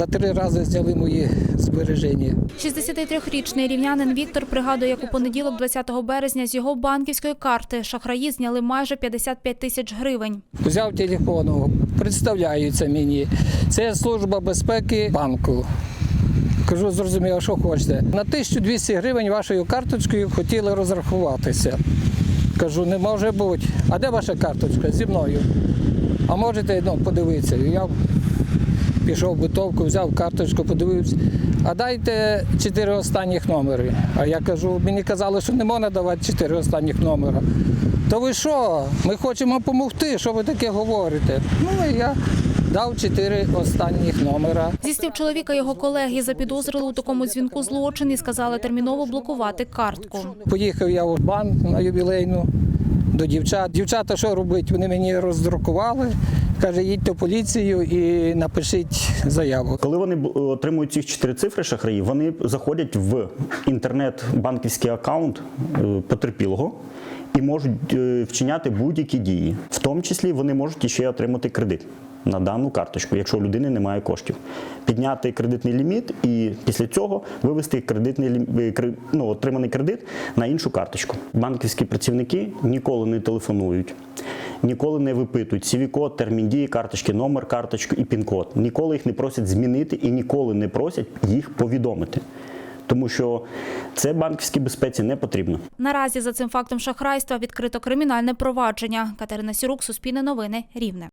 За три рази зняли мої збереження. 63-річний рівнянин Віктор пригадує, як у понеділок, 20 березня, з його банківської карти шахраї зняли майже 55 тисяч гривень. Взяв телефон, представляються мені. Це служба безпеки банку. Кажу, зрозуміло, що хочете. На 1200 гривень вашою карточкою хотіли розрахуватися. Кажу, не може бути. А де ваша карточка? Зі мною. А можете ну, подивитися. Я пішов в битовку, взяв карточку, подивився. А дайте чотири останніх номери. А я кажу, мені казали, що не можна давати чотири останніх номера. То ви що? Ми хочемо допомогти, що ви таке говорите? Ну і я дав чотири останніх номера. Зі слів чоловіка його колеги запідозрили у такому дзвінку злочин і сказали терміново блокувати картку. Поїхав я в банк на ювілейну до дівчат. Дівчата, що робити? Вони мені роздрукували. Каже, їдьте в поліцію і напишіть заяву. Коли вони отримують ці чотири цифри шахраї, вони заходять в інтернет-банківський аккаунт е, потерпілого і можуть е, вчиняти будь-які дії. В тому числі вони можуть ще отримати кредит на дану карточку, якщо у людини немає коштів. Підняти кредитний ліміт і після цього вивести кредитний е, ну, отриманий кредит на іншу карточку. Банківські працівники ніколи не телефонують. Ніколи не випитують CV-код, термін дії карточки, номер карточки і пін-код. Ніколи їх не просять змінити і ніколи не просять їх повідомити. Тому що це банківській безпеці не потрібно. Наразі за цим фактом шахрайства відкрито кримінальне провадження. Катерина Сірук, Суспільне новини, Рівне.